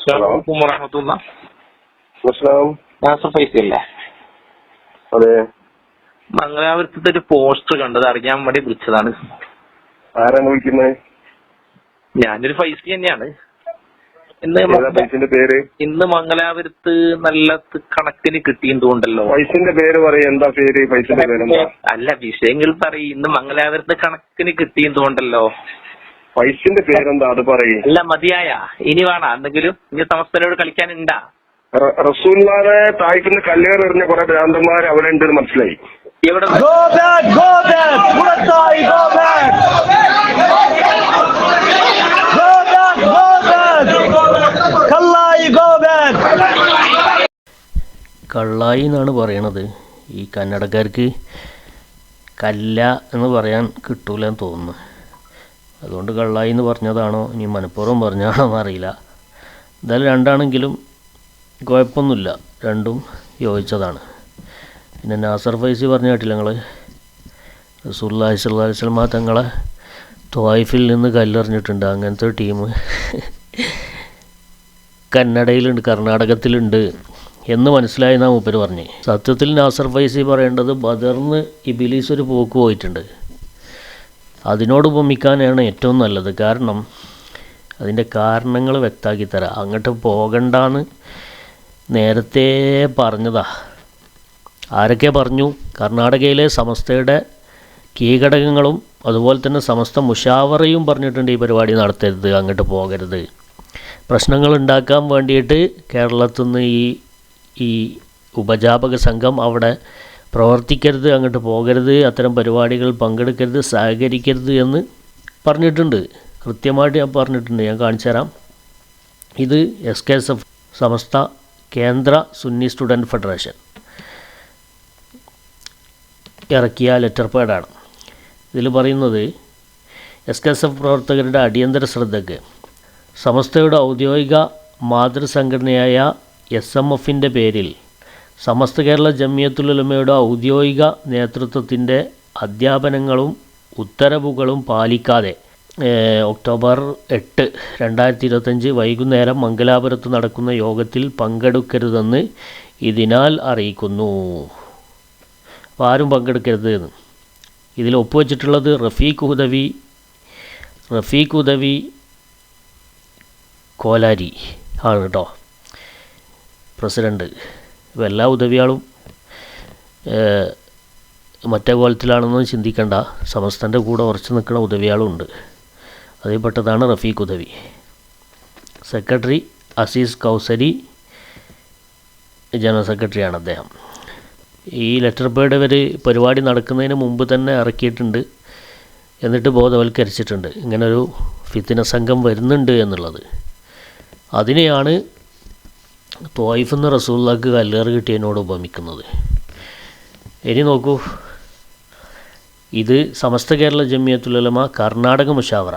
അസ്സലാമലൈക്കും വറഹമത്തുള്ള. നാസർ ഫൈസല്ലേ അതെ. മംഗലാപുരത്തെ ഒരു പോസ്റ്റർ കണ്ടത് അറിയാൻ വേണ്ടി വിളിച്ചതാണ്. ആരാണ് വിളിക്കുന്നത് ഞാനൊരു ഫൈസി തന്നെയാണ്. ഇന്ന് പേര്? ഇന്ന് മംഗലാപുരത്ത് നല്ല കണക്കിന് കിട്ടിയതുകൊണ്ടല്ലോ പൈസന്റെ പേര് പറയും എന്താ പേര്? പൈസന്റെ പേര് അല്ല വിഷയങ്ങൾ പറയും. ഇന്ന് മംഗലാപുരത്ത് കണക്കിന് കിട്ടിയതുകൊണ്ടല്ലോ പൈസന്റെ പേരെന്താ? അത് പറയും. അല്ല മതിയായ. ഇനി വേണ എന്തെങ്കിലും? ഇനി സമസ്തനോട് കളിക്കാനുണ്ടാ? റസൂൽമാരെ തായ്ക്കുന്ന കല്ലേറ് എറിഞ്ഞ കുറെ ഭ്രാന്തന്മാർ അവിടെ ഉണ്ട് മനസ്സിലായി. എവിടെ? Go back, go back, Muratai, go back. Go back, go back. Kallai, go back. കള്ളായി എന്നാണ് പറയണത്. ഈ കന്നഡക്കാർക്ക് കല്ല എന്ന് പറയാൻ കിട്ടൂല എന്ന് തോന്നുന്നു. അതുകൊണ്ട് കള്ളായി എന്ന് പറഞ്ഞതാണോ? ഇനി മനഃപൂർവം പറഞ്ഞാണോ അറിയില്ല. എന്തായാലും രണ്ടാണെങ്കിലും കുഴപ്പമൊന്നുമില്ല. രണ്ടും യോജിച്ചതാണ്. പിന്നെ നാസർ ഫൈസി പറഞ്ഞ കേട്ടില്ല നിങ്ങൾ റസൂല്ലാഹി അലൈഹി വസല്ലം തങ്ങളെ ത്വായിഫിൽ നിന്ന് കല്ലെറിഞ്ഞിട്ടുണ്ട്. അങ്ങനത്തെ ഒരു ടീം. കന്നഡയിലുണ്ട് കർണാടകത്തിലുണ്ട് എന്ന് മനസ്സിലായി നാം മൂപ്പര് പറഞ്ഞേ. സത്യത്തിൽ നാസർ ഫൈസി പറയേണ്ടത് ബദർന്ന് ഇബിലീസ് ഒരു പോക്ക് പോയിട്ടുണ്ട്. അതിനോട് ഉപമിക്കാനാണ് ഏറ്റവും നല്ലത്. കാരണം അതിന്റെ കാരണങ്ങൾ വ്യക്തമാക്കി തരാം. അങ്ങോട്ട് പോകണ്ടാന്ന് നേരത്തെ പറഞ്ഞതാ. ആരൊക്കെ പറഞ്ഞു? കർണാടകയിലെ സമസ്തയുടെ കീഘടകങ്ങളും അതുപോലെ തന്നെ സമസ്ത മുഷാവറയും പറഞ്ഞിട്ടുണ്ട് ഈ പരിപാടി നടത്തരുത് അങ്ങോട്ട് പോകരുത്. പ്രശ്നങ്ങൾ ഉണ്ടാക്കാൻ വേണ്ടിയിട്ട് കേരളത്തിൽ നിന്ന് ഈ ഈ ഉപജാപക സംഘം അവിടെ പ്രവർത്തിക്കരുത് അങ്ങോട്ട് പോകരുത് അത്തരം പരിപാടികൾ പങ്കെടുക്കരുത് സഹകരിക്കരുത് എന്ന് പറഞ്ഞിട്ടുണ്ട്. കൃത്യമായിട്ട് ഞാൻ പറഞ്ഞിട്ടുണ്ട് ഞാൻ കാണിച്ചു തരാം. ഇത് S K S F Samastha Kendra Sunni student federation. ഇറക്കിയ ലെറ്റർ പാഡാണ്. ഇതിൽ പറയുന്നത് എസ് കെ എസ് എഫ് പ്രവർത്തകരുടെ അടിയന്തര ശ്രദ്ധയ്ക്ക് സമസ്തയുടെ ഔദ്യോഗിക മാതൃസംഘടനയായ എസ് എം എഫിന്റെ പേരിൽ സമസ്ത കേരള ജമിയത്തുലമയുടെ ഔദ്യോഗിക നേതൃത്വത്തിന്റെ അധ്യാപനങ്ങളും ഉത്തരവുകളും പാലിക്കാതെ ഒക്ടോബർ എട്ട് രണ്ടായിരത്തി ഇരുപത്തഞ്ച് വൈകുന്നേരം മംഗലാപുരത്ത് നടക്കുന്ന യോഗത്തിൽ പങ്കെടുക്കരുതെന്ന് ഇതിനാൽ അറിയിക്കുന്നു. അപ്പോൾ ആരും പങ്കെടുക്കരുത് എന്ന്. ഇതിൽ ഒപ്പുവെച്ചിട്ടുള്ളത് റഫീഖ് ഉദവി റഫീഖ് ഉദവി കോലാരി ആണ് കേട്ടോ. പ്രസിഡന്റ് ഇപ്പോൾ എല്ലാ ഉദവിയാളും മറ്റേ കോലത്തിലാണെന്ന് ചിന്തിക്കേണ്ട. സമസ്തന്റെ കൂടെ ഉറച്ചു നിൽക്കുന്ന ഉദവിയാളും ഉണ്ട് അതിൽപ്പെട്ടതാണ് റഫീഖ് ഉദവി. സെക്രട്ടറി അസീസ് കൗസരി ജനറൽ സെക്രട്ടറിയാണ് അദ്ദേഹം. ഈ ലെറ്റർ പേഡ് ഇവർ പരിപാടി നടക്കുന്നതിന് മുമ്പ് തന്നെ ഇറക്കിയിട്ടുണ്ട്. എന്നിട്ട് ബോധവൽക്കരിച്ചിട്ടുണ്ട്. ഇങ്ങനൊരു ഫിത്തിന സംഘം വരുന്നുണ്ട് എന്നുള്ളത്. അതിനെയാണ് തോയിഫ് എന്ന റസൂള്ളക്ക് കല്ലേറ് കിട്ടിയതിനോട് ഉപമിക്കുന്നത്. ഇനി നോക്കൂ. ഇത് സമസ്ത കേരള ജമിയത്തുലമ കർണാടക മുഷാവറ.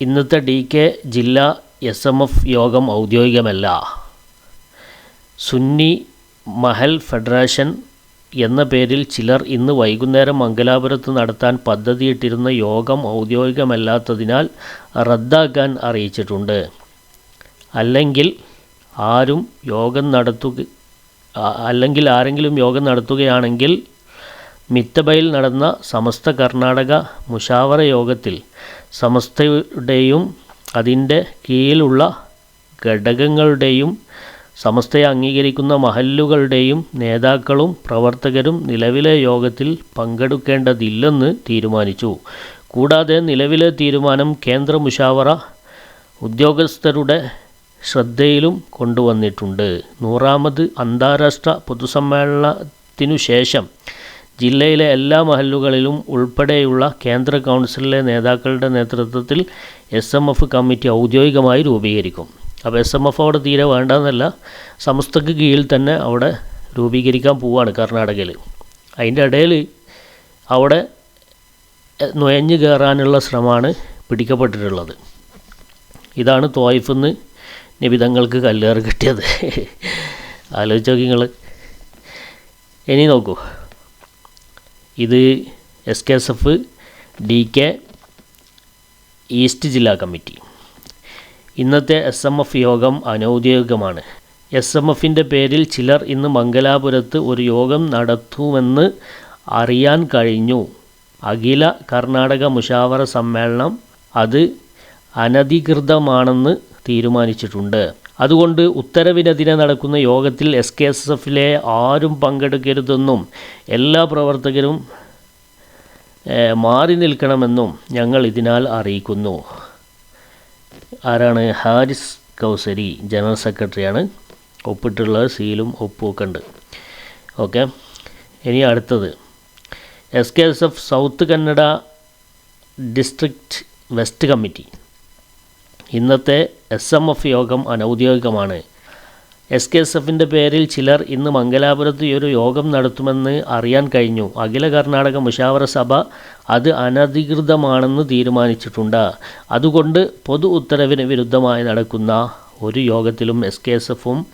ഇന്നത്തെ ഡി കെ ജില്ലാ എസ് എം എഫ് യോഗം ഔദ്യോഗികമല്ല. സുന്നി മഹൽ ഫെഡറേഷൻ എന്ന പേരിൽ ചിലർ ഇന്ന് വൈകുന്നേരം മംഗലാപുരത്ത് നടത്താൻ പദ്ധതിയിട്ടിരുന്ന യോഗം ഔദ്യോഗികമല്ലാത്തതിനാൽ റദ്ദാക്കാൻ അറിയിച്ചിട്ടുണ്ട്. അല്ലെങ്കിൽ ആരും യോഗം നടത്തുക അല്ലെങ്കിൽ ആരെങ്കിലും യോഗം നടത്തുകയാണെങ്കിൽ മിത്തബയിൽ നടന്ന സമസ്ത കർണാടക മുഷാവറ യോഗത്തിൽ സമസ്തയുടെയും അതിന്റെ കീഴിലുള്ള ഘടകങ്ങളുടെയും സമസ്തയെ അംഗീകരിക്കുന്ന മഹല്ലുകളുടെയും നേതാക്കളും പ്രവർത്തകരും നിലവിലെ യോഗത്തിൽ പങ്കെടുക്കേണ്ടതില്ലെന്ന് തീരുമാനിച്ചു. കൂടാതെ നിലവിലെ തീരുമാനം കേന്ദ്ര മുഷാവറ ഉദ്യോഗസ്ഥരുടെ ശ്രദ്ധയിലും കൊണ്ടുവന്നിട്ടുണ്ട്. നൂറാമത് അന്താരാഷ്ട്ര പൊതുസമ്മേളനത്തിനു ശേഷം ജില്ലയിലെ എല്ലാ മഹല്ലുകളിലും ഉൾപ്പെടെയുള്ള കേന്ദ്ര കൗൺസിലിലെ നേതാക്കളുടെ നേതൃത്വത്തിൽ എസ് എം എഫ് കമ്മിറ്റി ഔദ്യോഗികമായി രൂപീകരിക്കും. അപ്പോൾ എസ് എം എഫ് അവിടെ തീരെ വേണ്ടെന്നല്ല സംസ്ഥക്ക് കീഴിൽ തന്നെ അവിടെ രൂപീകരിക്കാൻ പോവുകയാണ് കർണാടകയിൽ അതിന്റെ ഇടയിൽ അവിടെ നുഴഞ്ഞു കയറാനുള്ള ശ്രമമാണ് പിടിക്കപ്പെട്ടിട്ടുള്ളത്. ഇതാണ് തോയിഫെന്ന് നിബിതങ്ങൾക്ക് കല്ലേറ് കിട്ടിയത്. ആലോചിച്ച് നോക്കി നിങ്ങൾ ഇനി നോക്കൂ. ഇത് S K S S F D east ജില്ലാ കമ്മിറ്റി. ഇന്നത്തെ എസ് എം എഫ് യോഗം അനൗദ്യോഗികമാണ്. എസ് എം എഫിന്റെ പേരിൽ ചിലർ ഇന്ന് മംഗലാപുരത്ത് ഒരു യോഗം നടത്തുമെന്ന് അറിയാൻ കഴിഞ്ഞു. അഖില കർണാടക മുഷാവറ സമ്മേളനം അത് അനധികൃതമാണെന്ന് തീരുമാനിച്ചിട്ടുണ്ട്. അതുകൊണ്ട് ഉത്തരവിനെതിരെ നടക്കുന്ന യോഗത്തിൽ എസ് കെ എസ് എഫിലെ ആരും പങ്കെടുക്കരുതെന്നും എല്ലാ പ്രവർത്തകരും മാറി നിൽക്കണമെന്നും ഞങ്ങൾ ഇതിനാൽ അറിയിക്കുന്നു. ആരാണ്? ഹാരിസ് കൗസരി ജനറൽ സെക്രട്ടറിയാണ്. ഒപ്പിട്ടുള്ള സീലും ഒപ്പുമൊക്കെ ഉണ്ട്. ഓക്കെ. ഇനി അടുത്തത്. S K S F south Kannada district west committee. ഇന്നത്തെ എസ് എം എഫ് യോഗം അനൗദ്യോഗികമാണ്. എസ് കെ എസ് എഫിന്റെ പേരിൽ ചിലർ ഇന്ന് മംഗലാപുരത്ത് ഒരു യോഗം നടത്തുമെന്ന് അറിയാൻ കഴിഞ്ഞു. അഖില കർണാടക മുഷാവറ സഭ അത് അനധികൃതമാണെന്ന് തീരുമാനിച്ചിട്ടുണ്ട്. അതുകൊണ്ട് പൊതു ഉത്തരവിന് വിരുദ്ധമായി നടക്കുന്ന ഒരു യോഗത്തിലും എസ് കെ എസ് എഫും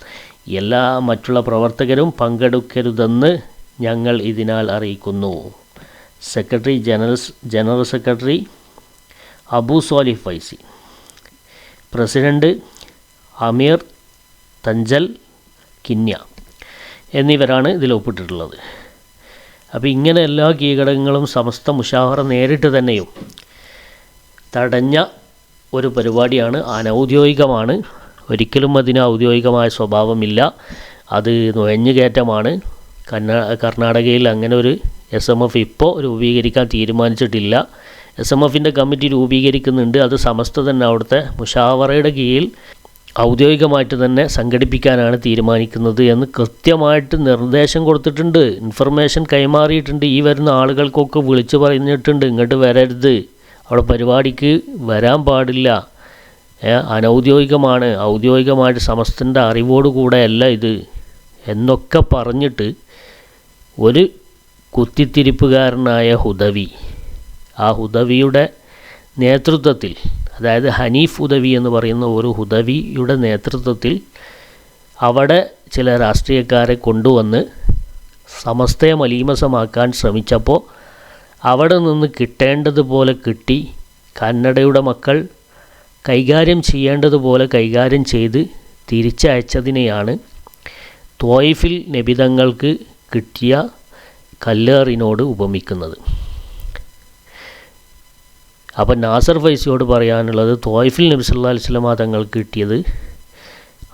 എല്ലാ മറ്റുള്ള പ്രവർത്തകരും പങ്കെടുക്കരുതെന്ന് ഞങ്ങൾ ഇതിനാൽ അറിയിക്കുന്നു. Secretary general general secretary Abu Solif Faizy. President Ameer Thanjal Kinya എന്നിവരാണ് ഇതിൽ ഒപ്പിട്ടിട്ടുള്ളത്. അപ്പോൾ ഇങ്ങനെ എല്ലാ കീഘടകങ്ങളും സമസ്ത മുഷാവറ നേരിട്ട് തന്നെയും തടഞ്ഞ ഒരു പരിപാടിയാണ്. അനൗദ്യോഗികമാണ്. ഒരിക്കലും അതിന് ഔദ്യോഗികമായ സ്വഭാവമില്ല. അത് നുഴഞ്ഞുകയറ്റമാണ് കർണാ കർണാടകയിൽ അങ്ങനെ ഒരു എസ് എം എഫ് ഇപ്പോൾ രൂപീകരിക്കാൻ തീരുമാനിച്ചിട്ടില്ല. എസ് എം എഫിന്റെ കമ്മിറ്റി രൂപീകരിക്കുന്നുണ്ട്. അത് സമസ്ത തന്നെ അവിടുത്തെ മുഷാവറയുടെ കീഴിൽ ഔദ്യോഗികമായിട്ട് തന്നെ സംഘടിപ്പിക്കാനാണ് തീരുമാനിക്കുന്നത് എന്ന് കൃത്യമായിട്ട് നിർദ്ദേശം കൊടുത്തിട്ടുണ്ട്. ഇൻഫർമേഷൻ കൈമാറിയിട്ടുണ്ട്. ഈ വരുന്ന ആളുകൾക്കൊക്കെ വിളിച്ചു പറഞ്ഞിട്ടുണ്ട്. ഇങ്ങോട്ട് വരരുത്. അവിടെ പരിപാടിക്ക് വരാൻ പാടില്ല. അനൗദ്യോഗികമാണ്. ഔദ്യോഗികമായിട്ട് സമസ്തന്റെ അറിവോടുകൂടെ അല്ല ഇത് എന്നൊക്കെ പറഞ്ഞിട്ട് ഒരു കുത്തിത്തിരിപ്പുകാരനായ ഹുദവി ആ ഹുദവിയുടെ നേതൃത്വത്തിൽ അതായത് ഹനീഫ് ഹുദവി എന്ന് പറയുന്ന ഒരു ഹുദവിയുടെ നേതൃത്വത്തിൽ അവിടെ ചില രാഷ്ട്രീയക്കാരെ കൊണ്ടുവന്ന് സമസ്തയെ മലീമസമാക്കാൻ ശ്രമിച്ചപ്പോൾ അവിടെ നിന്ന് കിട്ടേണ്ടതുപോലെ കിട്ടി കന്നഡയുടെ മക്കൾ കൈകാര്യം ചെയ്യേണ്ടതുപോലെ കൈകാര്യം ചെയ്ത് തിരിച്ചയച്ചതിനെയാണ് തോയിഫിൽ നിബിതങ്ങൾക്ക് കിട്ടിയ കല്ലേറിനോട് ഉപമിക്കുന്നത്. അപ്പം നാസർ ഫൈസിയോട് പറയാനുള്ളത് തോയ്ഫിൽ നബി അലിസ്ലമ അലിസ്ലാം തങ്ങൾക്ക് കിട്ടിയത്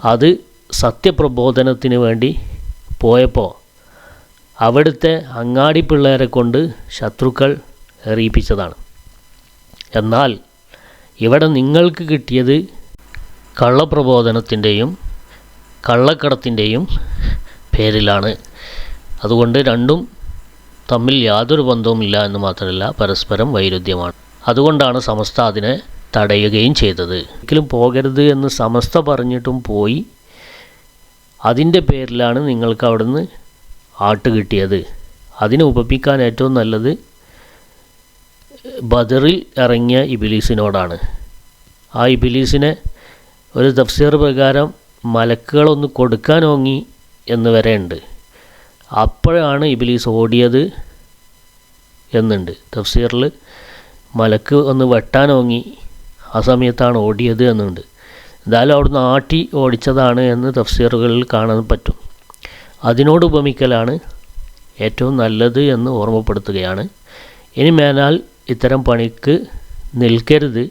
അത് സത്യപ്രബോധനത്തിന് വേണ്ടി പോയപ്പോൾ അവിടുത്തെ അങ്ങാടി പിള്ളേരെ കൊണ്ട് ശത്രുക്കൾ എറിയിപ്പിച്ചതാണ്. എന്നാൽ ഇവിടെ നിങ്ങൾക്ക് കിട്ടിയത് കള്ളപ്രബോധനത്തിന്റെയും കള്ളക്കടത്തിന്റെയും പേരിലാണ്. അതുകൊണ്ട് രണ്ടും തമ്മിൽ യാതൊരു ബന്ധവുമില്ല എന്ന് മാത്രമല്ല പരസ്പരം വൈരുദ്ധ്യമാണ്. അതുകൊണ്ടാണ് സമസ്ത അതിനെ തടയുകയും ചെയ്തത്. ഒരിക്കലും പോകരുത് എന്ന് സമസ്ത പറഞ്ഞിട്ടും പോയി അതിന്റെ പേരിലാണ് നിങ്ങൾക്ക് അവിടുന്ന് ആട്ട് കിട്ടിയത്. അതിനെ ഉപമിക്കാൻ ഏറ്റവും നല്ലത് ബദറിൽ ഇറങ്ങിയ ഇബിലീസിനോടാണ്. ആ ഇബിലീസിനെ ഒരു തഫ്സീർ പ്രകാരം മലക്കുകളൊന്ന് കൊടുക്കാൻ ഓങ്ങി എന്ന് വരെ ഉണ്ട്. അപ്പോഴാണ് ഇബിലീസ് ഓടിയത് എന്നുണ്ട്. തഫ്സീറിൽ മലക്ക് ഒന്ന് വെട്ടാനോങ്ങി. ആ സമയത്താണ് ഓടിയത് എന്നുണ്ട്. എന്തായാലും അവിടുന്ന് ആട്ടി ഓടിച്ചതാണ് എന്ന് തഫ്സീറുകളിൽ കാണാൻ പറ്റും. അതിനോട് ഉപമിക്കലാണ് ഏറ്റവും നല്ലത് എന്ന് ഓർമ്മപ്പെടുത്തുകയാണ്. ഇനി മേലാൽ ഇത്തരം പണിക്ക് നിൽക്കരുത്.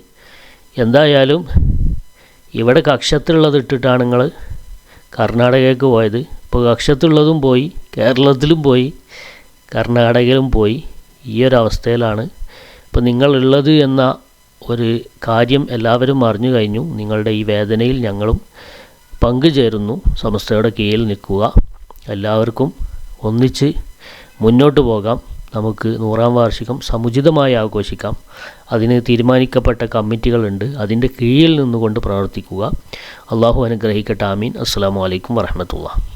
എന്തായാലും ഇവിടെ കക്ഷത്തുള്ളത് ഇട്ടിട്ടാണ് നിങ്ങൾ കർണാടകയ്ക്ക് പോയത്. ഇപ്പോൾ കക്ഷത്തുള്ളതും പോയി കേരളത്തിലും പോയി കർണാടകയിലും പോയി. ഈ ഒരു അവസ്ഥയിലാണ് ഇപ്പോൾ നിങ്ങളുള്ളത് എന്ന ഒരു കാര്യം എല്ലാവരും അറിഞ്ഞു കഴിഞ്ഞു. നിങ്ങളുടെ ഈ വേദനയിൽ ഞങ്ങളും പങ്കുചേരുന്നു. സമസ്തയുടെ കീഴിൽ നിൽക്കുക. എല്ലാവർക്കും ഒന്നിച്ച് മുന്നോട്ട് പോകാം. നമുക്ക് നൂറാം വാർഷികം സമുചിതമായി ആഘോഷിക്കാം. അതിന് തീരുമാനിക്കപ്പെട്ട കമ്മിറ്റികളുണ്ട്. അതിന്റെ കീഴിൽ നിന്നുകൊണ്ട് പ്രവർത്തിക്കുക. അള്ളാഹു അനുഗ്രഹിക്കട്ടെ. ആമീൻ. അസ്സാം വലൈക്കും വരഹമത്തുള്ള